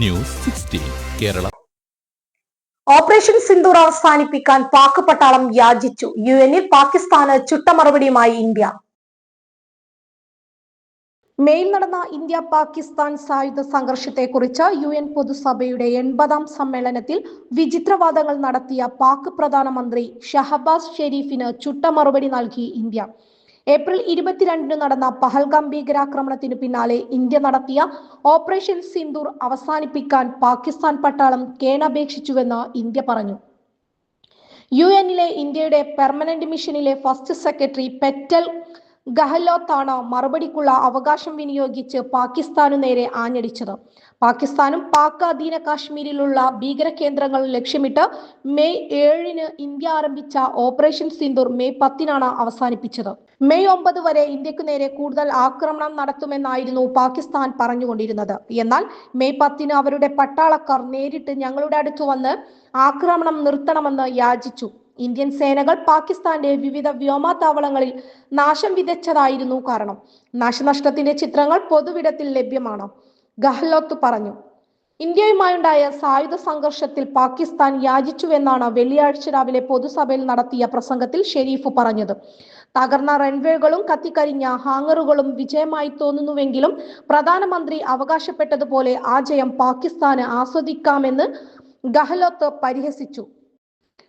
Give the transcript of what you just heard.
News sixteen Kerala. Operation Sindoor അവസാനിപ്പിക്കാൻ പാക് പട്ടാളം യാചിച്ചു. യു എന്നിൽ പാകിസ്ഥാന് ചുട്ട മറുപടിയുമായി ഇന്ത്യ. മെയിൽ നടന്ന ഇന്ത്യ പാകിസ്ഥാൻ സായുധ സംഘർഷത്തെക്കുറിച്ച് യു എൻ പൊതുസഭയുടെ എൺപതാം സമ്മേളനത്തിൽ വിചിത്രവാദങ്ങൾ നടത്തിയ പാക് പ്രധാനമന്ത്രി ഷഹബാസ് ഷെരീഫിന് ചുട്ട മറുപടി നൽകി ഇന്ത്യ. ഏപ്രിൽ ഇരുപത്തിരണ്ടിന് നടന്ന പഹൽഗാം ഭീകരാക്രമണത്തിന് പിന്നാലെ ഇന്ത്യ നടത്തിയ ഓപ്പറേഷൻ സിന്ദൂർ അവസാനിപ്പിക്കാൻ പാകിസ്ഥാൻ പട്ടാളം കേണപേക്ഷിച്ചുവെന്ന് ഇന്ത്യ പറഞ്ഞു. യു എന്നിലെ ഇന്ത്യയുടെ പെർമനന്റ് മിഷനിലെ ഫസ്റ്റ് സെക്രട്ടറി പെറ്റൽ ഗഹലോത്താണ് മറുപടിക്കുള്ള അവകാശം വിനിയോഗിച്ച് പാകിസ്ഥാനു നേരെ ആഞ്ഞടിച്ചത്. പാകിസ്ഥാനും പാക് അധീന കാശ്മീരിലുള്ള ഭീകര കേന്ദ്രങ്ങൾ ലക്ഷ്യമിട്ട് മെയ് ഏഴിന് ഇന്ത്യ ആരംഭിച്ച ഓപ്പറേഷൻ സിന്ദൂർ മെയ് പത്തിനാണ് അവസാനിപ്പിച്ചത്. മെയ് ഒമ്പത് വരെ ഇന്ത്യക്കു നേരെ കൂടുതൽ ആക്രമണം നടത്തുമെന്നായിരുന്നു പാകിസ്ഥാൻ പറഞ്ഞുകൊണ്ടിരുന്നത്. എന്നാൽ മെയ് പത്തിന് അവരുടെ പട്ടാളക്കാർ നേരിട്ട് ഞങ്ങളുടെ അടുത്ത് വന്ന് ആക്രമണം നിർത്തണമെന്ന് യാചിച്ചു. ഇന്ത്യൻ സേനകൾ പാകിസ്ഥാന്റെ വിവിധ വ്യോമാതാവളങ്ങളിൽ നാശം വിതച്ചതായിരുന്നു കാരണം. നാശനഷ്ടത്തിന്റെ ചിത്രങ്ങൾ പൊതുവിടത്തിൽ ലഭ്യമാണ്. ഗഹ്ലോത്ത് പറഞ്ഞു ഇന്ത്യയുമായുണ്ടായ സായുധ സംഘർഷത്തിൽ പാകിസ്ഥാൻ യാചിച്ചുവെന്നാണ് വെള്ളിയാഴ്ച രാവിലെ പൊതുസഭയിൽ നടത്തിയ പ്രസംഗത്തിൽ ഷെരീഫ് പറഞ്ഞത്. തകർന്ന റൺവേകളും കത്തിക്കരിഞ്ഞ ഹാങ്ങറുകളും വിജയമായി തോന്നുന്നുവെങ്കിലും പ്രധാനമന്ത്രി അവകാശപ്പെട്ടതുപോലെ ആ ജയം പാകിസ്ഥാന് ആസ്വദിക്കാമെന്ന് ഗഹ്ലോത്ത് പരിഹസിച്ചു.